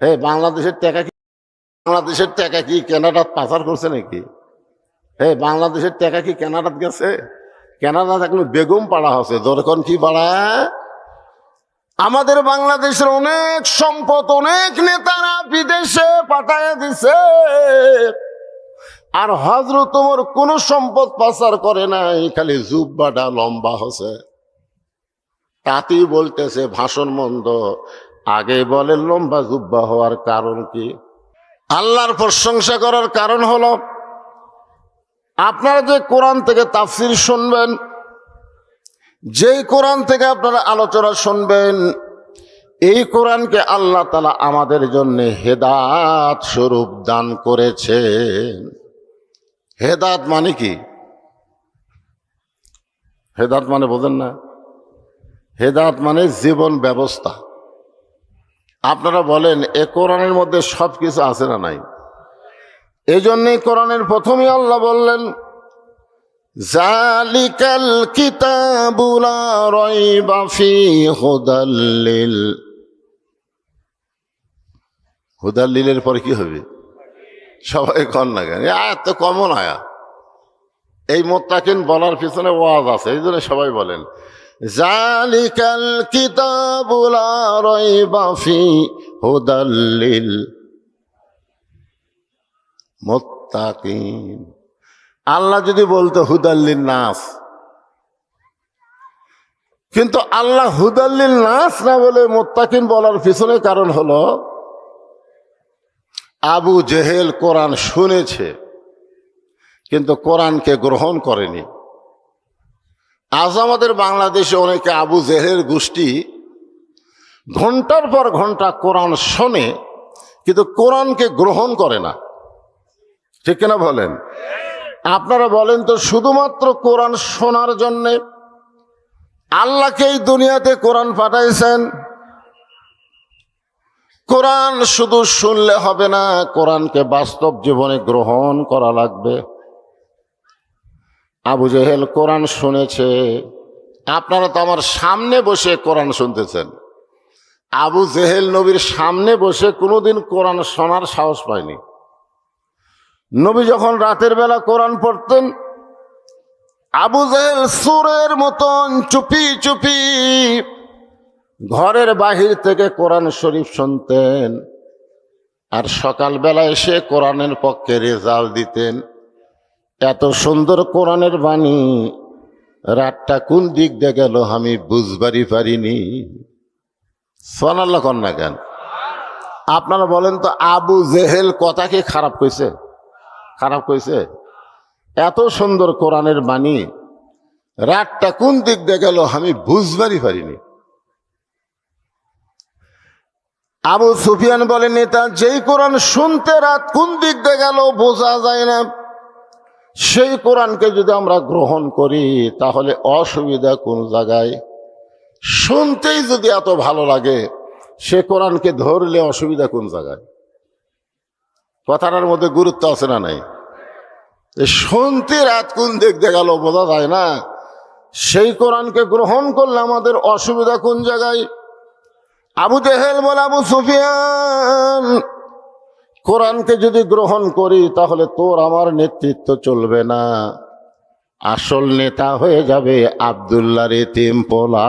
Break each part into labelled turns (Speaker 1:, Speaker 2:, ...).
Speaker 1: হে বাংলাদেশের টাকা কি বাংলাদেশের টাকা কি কেনাডাত পাচার করছে নাকি? হে বাংলাদেশের টাকা কি কেনাডাত গেছে? কেনাডাত এখন বেগম পাড়া হচ্ছে যখন কি পাড়া? আমাদের বাংলাদেশের অনেক সম্পদ, অনেক নেতারা বিদেশে পাঠায় দিছে। আর হজরত তোমার কোনো সম্পদ পাচার করে নাই, খালি জুব্বাটা লম্বা হচ্ছে। তাতেই বলতেছে, ভাষণ মন্দ। আগে বলে লম্বা জুব্বা হওয়ার কারণ কি? আল্লাহর প্রশংসা করার কারণ হলো, আপনারা যে কোরআন থেকে তাফসির শুনবেন, যেই কোরআন থেকে আপনারা আলোচনা শুনবেন, এই কোরআনকে আল্লাহ তালা আমাদের জন্য হেদাত স্বরূপ দান করেছেন হেদাত মানে কি? হেদাত মানে বোঝেন না। হেদাত মানে জীবন ব্যবস্থা। আপনারা বলেন, এ কোরআনের মধ্যে সব কিছু আছে না নাই? এই জন্যই কোরআনের প্রথমেই আল্লাহ বললেন হুদাল্লিলের পরে কি হবে? সবাই কন না কেন? আয়াত তো কমন আয়া। এই মোত্তাকিন বলার পিছনে ওয়াজ আছে, এই জন্য সবাই বলেন। জালিকাল রয়বা ফি হুদাল্লিল মোত্তাকিন। আল্লাহ যদি বলতো হুদাল্লিল নাস। কিন্তু আল্লাহ হুদাল্লিল নাস না বলে মোত্তাকিন বলার পিছনে কারণ হলো, আবু জেহেল কোরআন শুনেছে, কিন্তু কোরআনকে গ্রহণ করেনি। আজ আমাদের বাংলাদেশে অনেকে আবু জেহের গোষ্ঠী ঘণ্টার পর ঘণ্টা কোরআন শোনে, কিন্তু কোরআনকে গ্রহণ করে না। ঠিক কিনা বলেন? আপনারা বলেন তো, শুধুমাত্র কোরআন শোনার জন্যে আল্লাহকে এই দুনিয়াতে কোরআন পাঠাইছেন? কোরআন শুধু শুনলে হবে না, কোরআনকে বাস্তব জীবনে গ্রহণ করা লাগবে। আবু জেহেল কোরআন শুনেছে। আপনারা তো আমার সামনে বসে কোরআন শুনতেছেন। আবু জেহেল নবীর সামনে বসে কোনোদিন কোরআন শোনার সাহস পায়নি। নবী যখন রাতের বেলা কোরআন পড়তেন, আবু জেহেল সুরের মতন চুপি চুপি ঘরের বাহির থেকে কোরআন শরীফ শুনতেন। আর সকালবেলা এসে কোরআনের পক্ষে রেজাল্ট দিতেন। এত সুন্দর কোরআনের বাণী। রাতটা কোন দিক দিয়ে গেল আমি বুঝবারই পারিনি। সোনাল্লা কন্যা কেন? আপনারা বলেন তো আবু জেহেল কথাকে খারাপ কইছে? খারাপ কইছে? এত সুন্দর কোরআনের বাণী। রাতটা কোন দিক দিয়ে গেল আমি বুঝবারই পারিনি। আবু সুফিয়ান বলেন নেতা যেই কোরআন শুনতে রাত কোন দিক দিয়ে গেল বোঝা যায় না। সেই কোরআনকে যদি আমরা গ্রহণ করি, তাহলে অসুবিধা কোন জায়গায়? শুনতেই যদি এত ভালো লাগে, সে কোরআনকে ধরলে অসুবিধা কোন জায়গায়? কথাটার মধ্যে গুরুত্ব আছে না নাই? শুনতে রাত কোন দিক গেল, বোঝা যায় না? সেই কোরআনকে গ্রহণ করলে আমাদের অসুবিধা কোন জায়গায়? আবু জেহেল বলে আবু সুফিয়ান কোরআনকে যদি গ্রহণ করি, তাহলে তোর আমার নেতৃত্ব চলবে না। আসল নেতা হয়ে যাবে আবদুল্লাহ রেতিম পোলা।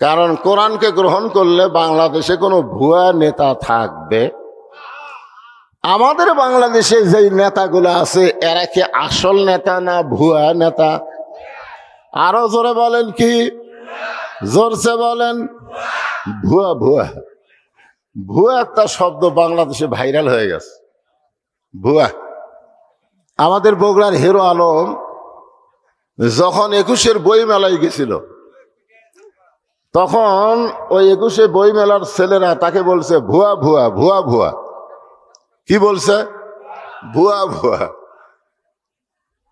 Speaker 1: কারণ কোরআনকে গ্রহণ করলে বাংলাদেশে কোনো ভুয়া নেতা থাকবে। আমাদের বাংলাদেশে যেই নেতাগুলো আছে, এরা কি আসল নেতা না ভুয়া নেতা? আরও জোরে বলেন কি? জোরসে বলেন, ভুয়া ভুয়া। ভুয়া একটা শব্দ বাংলাদেশে ভাইরাল হয়ে গেছে। ভুয়া। আমাদের বগুড়ার হিরো আলম যখন একুশের বই মেলায় গেছিল, তখন ওই একুশে বই মেলার ছেলেরা তাকে বলছে, ভুয়া ভুয়া ভুয়া ভুয়া। কি বলছে? ভুয়া ভুয়া।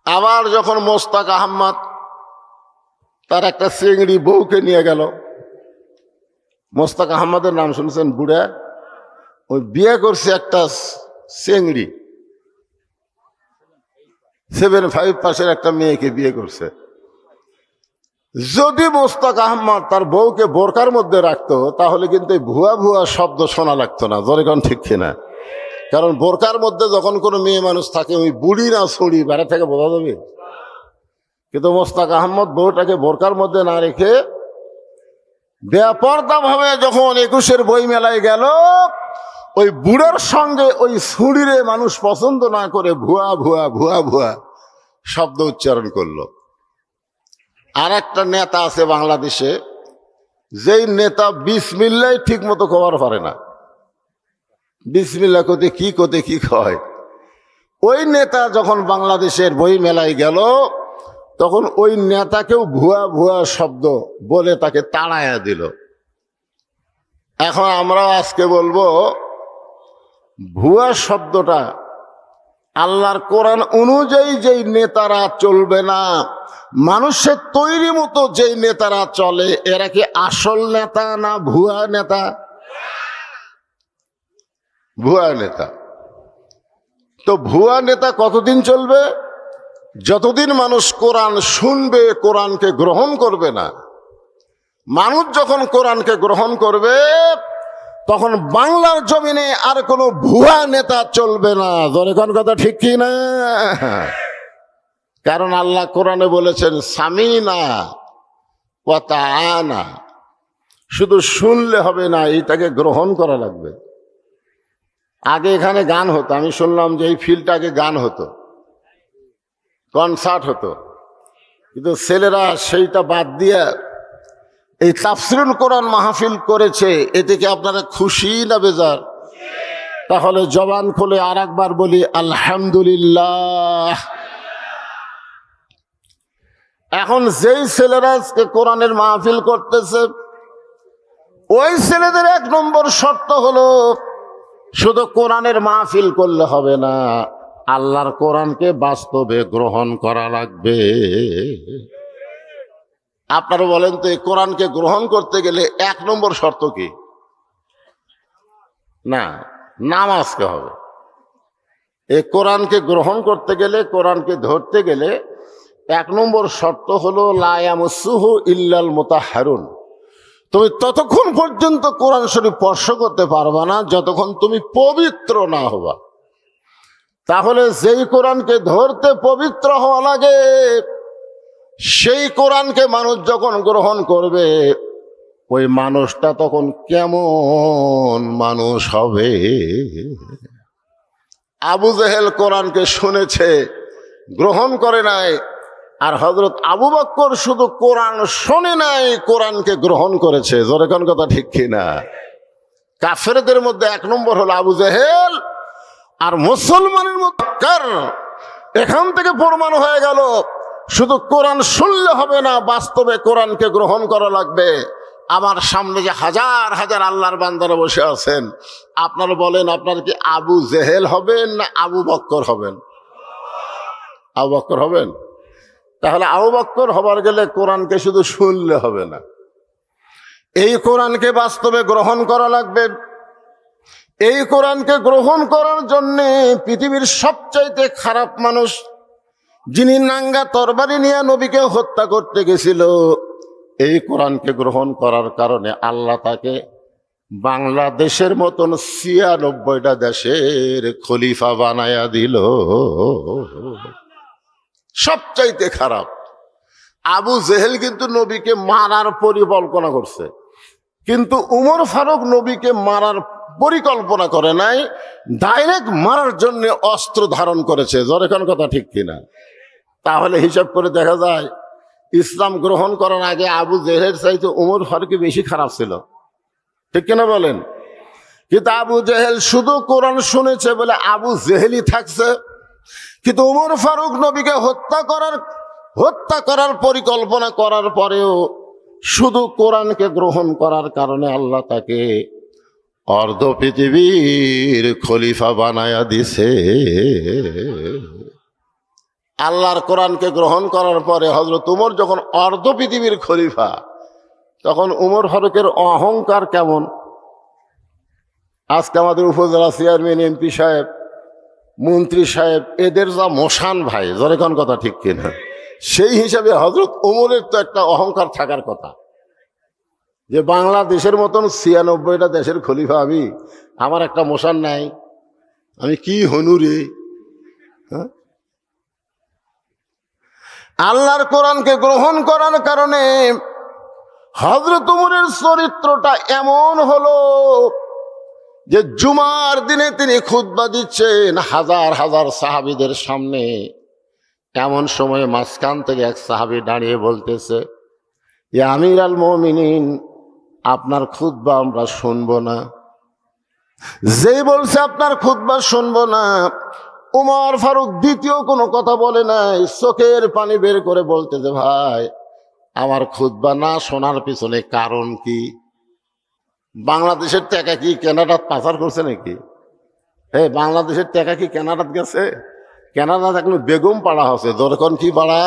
Speaker 1: আবার যখন মোস্তাক আহম্মদ তার একটা চিংড়ি বউকে নিয়ে গেল মোস্তাক আহমদের নাম শুনছেন বুড়া। ওই বিয়ে করছে একটা চেংড়ি। সেভেন ফাইভ পাশের একটা মেয়েকে বিয়ে করছে। যদি মোস্তাক আহমদ তার বউকে বোরকার মধ্যে রাখতো, তাহলে কিন্তু ভুয়া ভুয়া শব্দ শোনা লাগতো না। জরেগন ঠিক কিনা? কারণ বোরকার মধ্যে যখন কোনো মেয়ে মানুষ থাকে, ওই বুড়ি না ছড়ি বাইরে থেকে বোঝা যাবে? কিন্তু মোস্তাক আহমদ বউটাকে বোরকার মধ্যে না রেখে বেপর্দা ভাবে যখন একুশের বই মেলায় গেল, ওই বুড়োর সঙ্গে ওই ছুড়িরে মানুষ পছন্দ না করে ভুয়া ভুয়া ভুয়া ভুয়া শব্দ উচ্চারণ করল। আর একটা নেতা আছে বাংলাদেশে, যেই নেতা বিসমিল্লাই ঠিক মতো কবার পারে না। বিসমিল্লা কোতে কি কোতে কি কয়? ওই নেতা যখন বাংলাদেশের বই মেলায় গেল তখন ওই নেতাকেও ভুয়া ভুয়া শব্দ বলে তাকে তাড়াইয়া দিল। এখন আমরা আজকে বলব, ভুয়া শব্দটা আল্লাহর কোরআন অনুযায়ী যেই নেতারা চলবে না, মানুষের তৈরি মতো যেই নেতারা চলে, এরা কি আসল নেতা না ভুয়া নেতা? ভুয়া নেতা। তো ভুয়া নেতা কতদিন চলবে? যতদিন মানুষ কোরআন শুনবে, কোরআনকে গ্রহণ করবে না, মানুষ যখন কোরআনকে গ্রহণ করবে, তখন বাংলার জমিনে আর কোনো ভুয়া নেতা চলবে না। কোন কথা ঠিক কি না? কারণ আল্লাহ কোরআনে বলেছেন, সামিনা কথা আনা শুধু শুনলে হবে না এইটাকে গ্রহণ করা লাগবে। আগে এখানে গান হতো, আমি শুনলাম যে এই ফিল্ডটা আগে গান হতো। কনসার্ট হতো। কিন্তু ছেলেরা সেইটা বাদ দিয়ে এই তাফসিরুল কোরআন মাহফিল করেছে, এতে কি আপনারা খুশি না বেজার? তাহলে জবান খুলে আর একবার বলি, আলহামদুলিল্লাহ। এখন যেই ছেলেরা আজকে কোরআনের মাহফিল করতেছে, ওই ছেলেদের এক নম্বর শর্ত হলো, শুধু কোরআনের মাহফিল করলে হবে না। আল্লাহর কোরআনকে বাস্তবে গ্রহণ করা লাগবে। আপনারা বলেন তো, এই কোরআনকে গ্রহণ করতে গেলে এক নম্বর শর্ত কি? না, নামাজকে হবে। এই কোরআনকে গ্রহণ করতে গেলে, কোরআনকে ধরতে গেলে এক নম্বর শর্ত হলো লায়ামসুহু ইল্লাল মোতাহারুন। তুমি ততক্ষণ পর্যন্ত কোরআন শরীফ স্পর্শ করতে পারবা না, যতক্ষণ তুমি পবিত্র না হবা। তাহলে যেই কোরআনকে ধরতে পবিত্র হওয়া লাগে, সেই কোরআনকে মানুষ যখন গ্রহণ করবে, ওই মানুষটা তখন কেমন মানুষ হবে? আবু জেহেল কোরআনকে শুনেছে, গ্রহণ করে নাই, আর হজরত আবু বক্কর শুধু কোরআন শোনে নাই, কোরআনকে গ্রহণ করেছে। জোরেখন কথা ঠিক কিনা? কাফেরদের মধ্যে এক নম্বর হলো আবু জেহেল আর মুসলমানের মধ্যে কার? এখান থেকে প্রমাণ হয়ে গেল, শুধু কোরআন শুনলে হবে না, বাস্তবে কোরআনকে গ্রহণ করা লাগবে। আমার সামনে যে হাজার হাজার আল্লাহর বান্দারা বসে আছেন, আপনারা বলেন, আপনার কি আবু জেহেল হবেন না আবু বক্কর হবেন? আবু বক্কর হবেন? তাহলে আবু বক্কর হবার গেলে কোরআনকে শুধু শুনলে হবে না। এই কোরআনকে বাস্তবে গ্রহণ করা লাগবে। এই কোরআনকে গ্রহণ করার জন্য পৃথিবীর সবচাইতে খারাপ মানুষ, যিনি নাঙ্গা তরবারি নিয়ে নবীকে হত্যা করতে গেছিল, এই কোরআনকে গ্রহণ করার কারণে আল্লাহ তাকে বাংলাদেশের মতন ছিয়ানব্বইটা দেশের খলিফা বানায়া দিল। সবচাইতে খারাপ। আবু জেহেল কিন্তু নবীকে মারার পরিকল্পনা করছে। কিন্তু উমর ফারুক নবীকে মারার পরিকল্পনা করে নাই ডাইরেক্ট মারার জন্য অস্ত্র ধারণ করেছে। জরেখান কথা ঠিক কিনা? তাহলে হিসাব করে দেখা যায়, ইসলাম গ্রহণ করার আগে আবু জেহের চাইতে উমর ফারুকই বেশি খারাপ ছিল। ঠিক কিনা বলেন? কিন্তু আবু জেহেল শুধু কোরআন শুনেছে বলে আবু জেহেলই থাকছে। কিন্তু উমর ফারুক নবীকে হত্যা করার হত্যা করার পরিকল্পনা করার পরেও শুধু কোরআনকে গ্রহণ করার কারণে আল্লাহ তাকে অর্ধ পৃথিবীর খলিফা বানায়া দিছে। আল্লাহর কোরআনকে গ্রহণ করার পরে হজরত উমর যখন অর্ধ পৃথিবীর খলিফা, তখন উমর ফারুকের অহংকার কেমন? আজকে আমাদের উপজেলা চেয়ারম্যান এমপি সাহেব, মন্ত্রী সাহেব, এদের যা মশান ভাই জরেখন কথা ঠিক কিনা? সেই হিসাবে হজরত ওমরের তো একটা অহংকার থাকার কথা। যে বাংলাদেশের মতন ছিয়ানব্বইটা দেশের খলিফা আমি, আমার একটা মশান নাই। আমি কি হনুরে হ্যাঁ? আল্লাহর কোরআনকে গ্রহণ করার কারণে হজরত চরিত্রটা এমন হলো যে জুমার দিনে তিনি খুতবা দিচ্ছেন হাজার হাজার সাহাবিদের সামনে। এমন সময় মাঝখান থেকে এক সাহাবি দাঁড়িয়ে বলতেছে যে আমির আল মমিনিন আপনার খুতবা আমরা শুনব না। যেই বলছে আপনার খুতবা শুনব না, উমর ফারুক দ্বিতীয় কোনো কথা বলে নাই, চোখের পানি বের করে বলতে যে, ভাই, আমার খুতবা না শোনার পিছনে কারণ কি? বাংলাদেশের টাকা কি কেনাডাত পাচার করছে নাকি? হে বাংলাদেশের টাকা কি কেনাডাত গেছে? কেনাডাত এখন বেগম পাড়া হচ্ছে দরকার কি পাড়া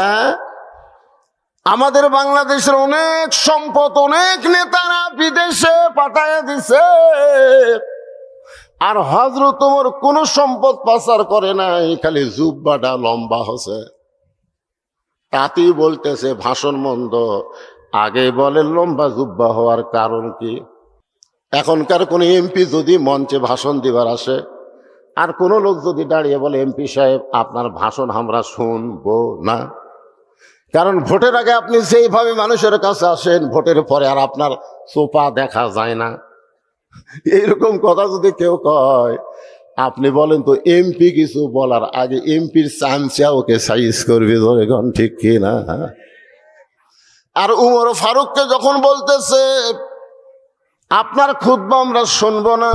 Speaker 1: আমাদের বাংলাদেশের অনেক সম্পদ, অনেক নেতারা বিদেশে পাঠায় দিছে। আর হজরত তোমার কোন সম্পদ পাচার করে নাই, খালি জুব্বাটা লম্বা হচ্ছে তাতেই বলতেছে, ভাষণ মন্দ। আগে বলে লম্বা জুব্বা হওয়ার কারণ কি? এখনকার কোন এমপি যদি মঞ্চে ভাষণ দিবার আসে, আর কোনো লোক যদি দাঁড়িয়ে বলে, এমপি সাহেব, আপনার ভাষণ আমরা শুনব না। কারণ ভোটের আগে আপনি সেইভাবে মানুষের কাছে আসেন, ভোটের পরে আর আপনার সোপা দেখা যায় না। এইরকম কথা যদি কেউ কয়, আপনি বলেন তো, এমপি কিছু বলার আগে এমপির চামচা ওকে সাইজ করবে ধরে গন ঠিক কি না আর উমর ফারুককে যখন বলতেছে, আপনার খুদ্া আমরা শুনব না।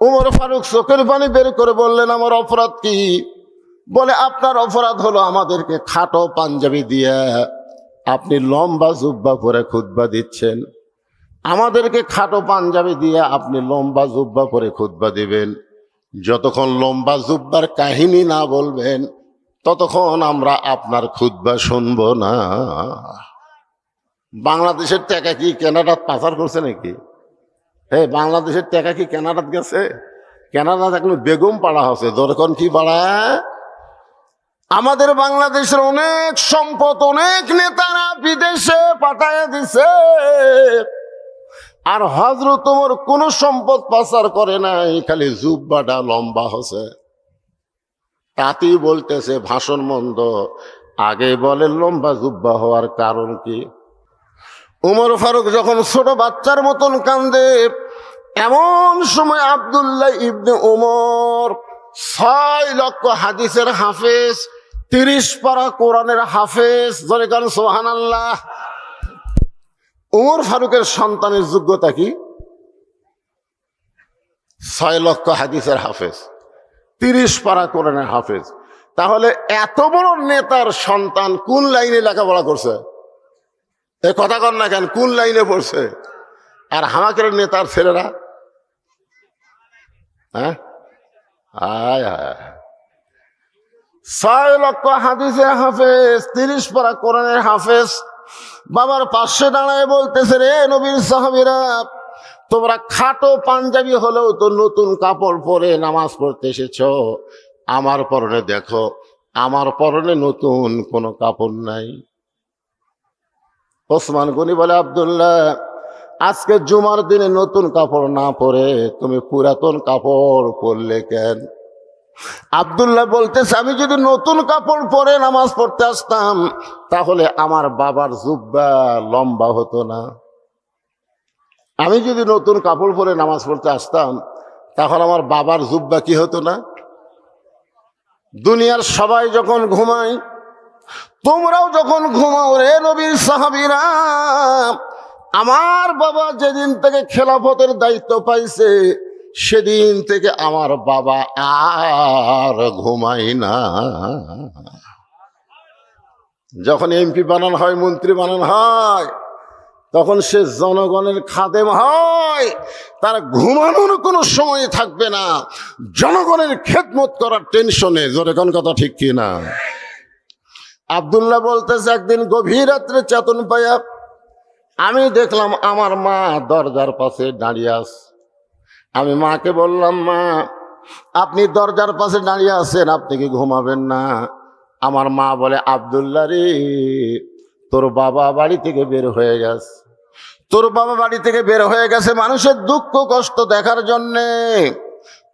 Speaker 1: উমর ফারুক চোখের পানি বের করে বললেন, আমার অপরাধ কি? বলে, আপনার অপরাধ হলো আমাদেরকে খাটো পাঞ্জাবি দিয়ে আপনি লম্বা জুব্বা পরে খুদ্া দিচ্ছেন। আমাদেরকে খাটো পাঞ্জাবি দিয়ে আপনি লম্বা জুব্বা পরে খুদ্া দিবেন। যতক্ষণ লম্বা জুব্বার কাহিনী না বলবেন, ততক্ষণ আমরা আপনার খুদ্া শুনব না। বাংলাদেশের টাকা কি কেনাডাত পাচার করছে নাকি? হে, বাংলাদেশের টাকা কি কেনাডাত গেছে? কেনাডাত এখন বেগম পাড়া হচ্ছে দরকার কি পাড়া? আমাদের বাংলাদেশের অনেক সম্পদ, অনেক নেতারা বিদেশে পাঠায় দিছে। আর হজরত তোমার কোন সম্পদ পাচার করে নাই, খালি জুব্বাটা লম্বা হচ্ছে তাতেই বলতেছে, ভাষণ মন্দ। আগে বলে লম্বা জুব্বা হওয়ার কারণ কি? উমর ফারুক যখন ছোট বাচ্চার মতন কান্দে, এমন সময় আবদুল্লাহ ইবনে উমর ছয় লক্ষ হাদিসের হাফেজ তিরিশ পারা কোরআনের হাফেজ কারণ সোহান আল্লাহ উমর ফারুকের সন্তানের যোগ্যতা কি? ছয় লক্ষ হাদিসের হাফেজ। তিরিশ পারা কোরআনের হাফেজ। তাহলে এত বড় নেতার সন্তান কোন লাইনে লেখাপড়া করছে? এ কথা কর না কেন, কোন লাইনে পড়ছে? আর হামাকের নেতার ছেলেরা? হ্যাঁ? আয় আয়। ছয় লক্ষ হাদিসে হাফেজ, তিরিশ পারা কোরআনের হাফেজ। বাবার পাশে দাঁড়ায় বলতেছে, রে নবীর সাহাবিরা, তোমরা খাটো পাঞ্জাবি হলেও তো নতুন কাপড় পরে নামাজ পড়তে এসেছ। আমার পরনে দেখো, আমার পরনে নতুন কোনো কাপড় নাই। ওসমান গনি বলে, আবদুল্লাহ, আজকে জুমার দিনে নতুন কাপড় না পরে তুমি পুরাতন কাপড় পরলে কেন? আবদুল্লাহ বলতেছে, আমি যদি নতুন কাপড় পরে নামাজ পড়তে আসতাম, তাহলে আমার বাবার জুব্বা লম্বা হতো না। আমি যদি নতুন কাপড় পরে নামাজ পড়তে আসতাম, তাহলে আমার বাবার জুব্বা কি হতো না? দুনিয়ার সবাই যখন ঘুমায়, তোমরাও যখন ঘুমাও রে নবীর সাহাবিরা, আমার বাবা যেদিন থেকে খেলাফতের দায়িত্ব পাইছে সেদিন থেকে আমার বাবা আর ঘুমাই না। যখন এমপি বানানো হয়, মন্ত্রী বানানো হয়, তখন সে জনগণের খাদেম হয়। তার ঘুমানোর কোনো সময় থাকবে না। জনগণের খেদমত করার টেনশনে জোরে কথা ঠিক কি না? আবদুল্লাহ বলতেছে, একদিন গভীর রাত্রে চেতন পাইয়া আমি দেখলাম আমার মা দরজার পাশে দাঁড়িয়ে আস আমি মাকে বললাম, মা, আপনি দরজার পাশে দাঁড়িয়ে আছেন, আপনি কি ঘুমাবেন না? আমার মা বলে আবদুল্লা রে, তোর বাবা বাড়ি থেকে বের হয়ে গেছে। তোর বাবা বাড়ি থেকে বের হয়ে গেছে মানুষের দুঃখ, কষ্ট দেখার জন্যে।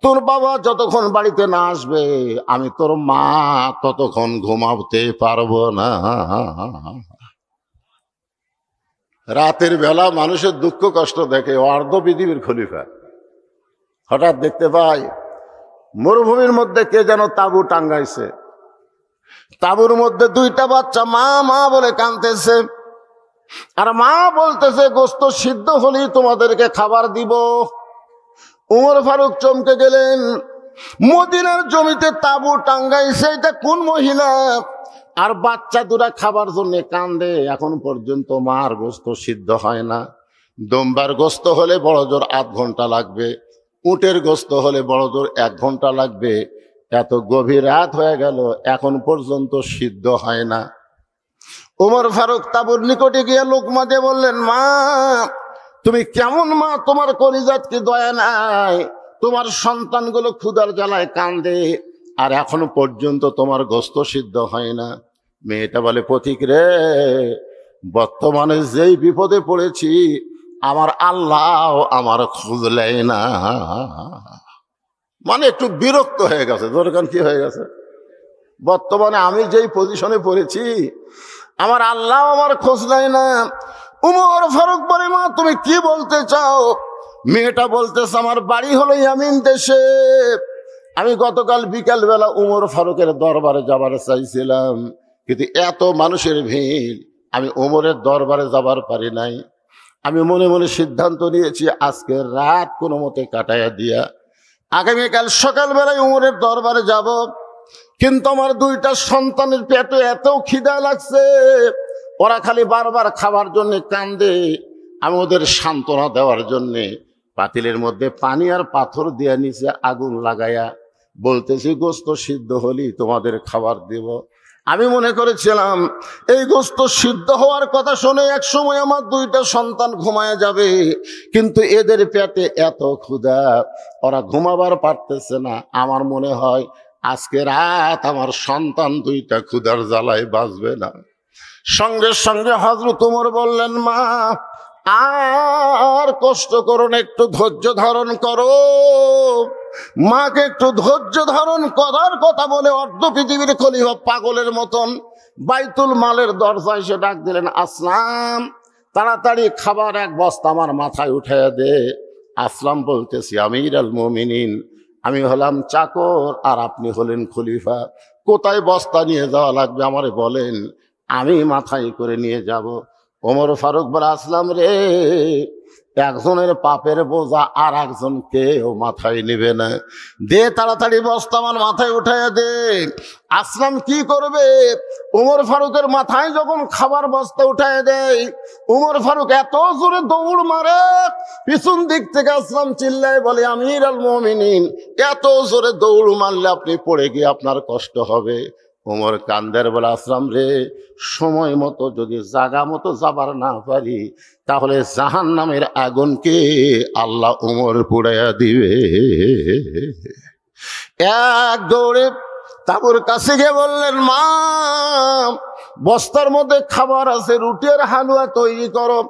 Speaker 1: তোর বাবা যতক্ষণ বাড়িতে না আসবে, আমি তোর মা ততক্ষণ ঘুমাতে পারব না। রাতের বেলা মানুষের দুঃখ, কষ্ট দেখে অর্ধ পৃথিবীর খলিফা। হঠাৎ দেখতে পাই মরুভূমির মধ্যে কে যেন তাবু টাঙ্গাইছে। তাবুর মধ্যে দুইটা বাচ্চা মা মা বলে কাঁদতেছে। আর মা বলতেছে, গোস্ত সিদ্ধ হলেই তোমাদেরকে খাবার দিব। উমর ফারুক চমকে গেলেন, মদিনার জমিতে তাবু টাঙ্গাইছে, এটা কোন মহিলা? আর বাচ্চা দুরা খাবার জন্য কান্দে। এখন পর্যন্ত মার গোস্ত সিদ্ধ হয় না। দোমবার গোস্ত হলে বড় জোর আধ ঘণ্টা লাগবে। উটের গোস্ত হলে বড় জোর এক ঘণ্টা লাগবে। এত গভীর রাত হয়ে গেল, এখন পর্যন্ত সিদ্ধ হয় না। উমর ফারুক তাবুর নিকটে গিয়ে লোকমা দিয়ে বললেন, মা, তুমি কেমন মা? তোমার কলিজাত কি দয়া নাই? তোমার সন্তানগুলো ক্ষুদার জ্বালায় কান্দে, আর এখনও পর্যন্ত তোমার গোস্ত সিদ্ধ হয় না। মেয়েটা বলে, পথিক রে, বর্তমানে যেই বিপদে পড়েছি আমার আল্লাহ আমার খুঁজলেই না। মানে একটু বিরক্ত হয়ে গেছে। দরকার কি হয়ে গেছে? বর্তমানে আমি যেই পজিশনে পড়েছি, আমার আল্লাহ আমার খোঁজ নেয় না। উমর ফারুক মা, তুমি কি বলতে চাও? মেয়েটা বলতেছে, আমার বাড়ি হলো ইয়ামিন দেশে। আমি গতকাল বিকাল বেলা উমর ফারুকের দরবারে যাবার চাইছিলাম, কিন্তু এত মানুষের ভিড়, আমি উমরের দরবারে যাবার পারি নাই। আমি মনে মনে সিদ্ধান্ত নিয়েছি, আজকে রাত কোনো মতে কাটাইয়া দিয়া আগামীকাল সকালবেলায় উমরের দরবারে যাব। কিন্তু আমার দুইটা সন্তানের পেটে এত খিদা লাগছে, ওরা খালি বারবার খাবার জন্য কান্দে। আমি ওদের সান্ত্বনা দেওয়ার জন্যে পাতিলের মধ্যে পানি আর পাথর দিয়ে নিচে আগুন লাগাইয়া বলতেছি, গোস্ত সিদ্ধ হলি তোমাদের খাবার দেব। আমি মনে করেছিলাম, এই গোস্ত সিদ্ধ হওয়ার কথা শুনে এক সময় আমার দুইটা সন্তান ঘুমায় যাবে, কিন্তু এদের পেটে এত ক্ষুধা, ওরা ঘুমাবার পারতেছে না। আমার মনে হয়, আজকে রাত আমার সন্তান দুইটা ক্ষুধার জ্বালায় বাঁচবে না। সঙ্গে সঙ্গে হজরত উমর বললেন, মা, আর কষ্ট করো না, একটু ধৈর্য ধারণ করো। মাকে একটু ধৈর্য ধারণ করার কথা বলে অর্ধ পৃথিবীর খলিফা পাগলের মতন বাইতুল মালের দরজায় সে ডাক দিলেন, আসলাম। তাড়াতাড়ি খাবার এক বস্তা আমার মাথায় উঠে দে। আসলাম বলতেছি, আমির আল মমিনিন, আমি হলাম চাকর আর আপনি হলেন খলিফা। কোথায় বস্তা নিয়ে যাওয়া লাগবে আমারে বলেন, আমি মাথায় করে নিয়ে যাব। ওমর ফারুক বলে, আসলাম রে। একজনের পাপের বোঝা আর একজন কেউ মাথায় নেবে না। দে তাড়াতাড়ি বস্তা আমার মাথায় উঠাইয়া দে। আসলাম কি করবে? উমর ফারুকের মাথায় যখন খাবার বস্তা উঠায় দেয়, উমর ফারুক এত জোরে দৌড় মারে, পিছন দিক থেকে আসলাম চিল্লায় বলে, আমির আল মমিনিন এত জোরে দৌড় মারলে আপনি পড়ে গিয়ে আপনার কষ্ট হবে। ওমর কান্দের বলে, আসলাম রে, সময় মতো যদি জাগা মতো যাবার না পারি, তাহলে জাহান নামের আগুনকে আল্লাহ উমর পুড়াইয়া দিবে। এক দৌড়ে তাবুর কাছে গিয়ে বললেন, মা, বস্তার মধ্যে খাবার আছে রুটি আর হালুয়া তৈরি করো।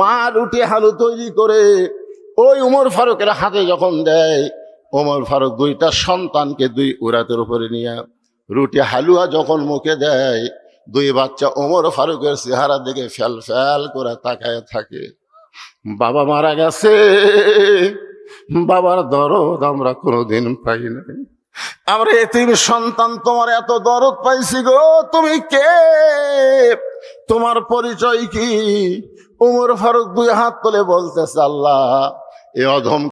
Speaker 1: মা রুটি, হালু তৈরি করে ওই উমর ফারুকের হাতে যখন দেয়, ওমর ফারুক দুইটা সন্তানকে দুই উরাতের উপরে নিয়ে রুটি হালুয়া যখন মুখে দেয়, দুই বাচ্চা ওমর ফারুকের চেহারা দিকে ফেল ফেল করে তাকায় থাকে। বাবা মারা গেছে, বাবার দরদ আমরা কোনোদিন পাই নাই। আমরা এতিম সন্তান, তোমার এত দরদ পাইছি গো, তুমি কে? তোমার পরিচয় কি? উমর ফারুক দুই হাত তুলে বলতেছে, আল্লাহ, এ অধম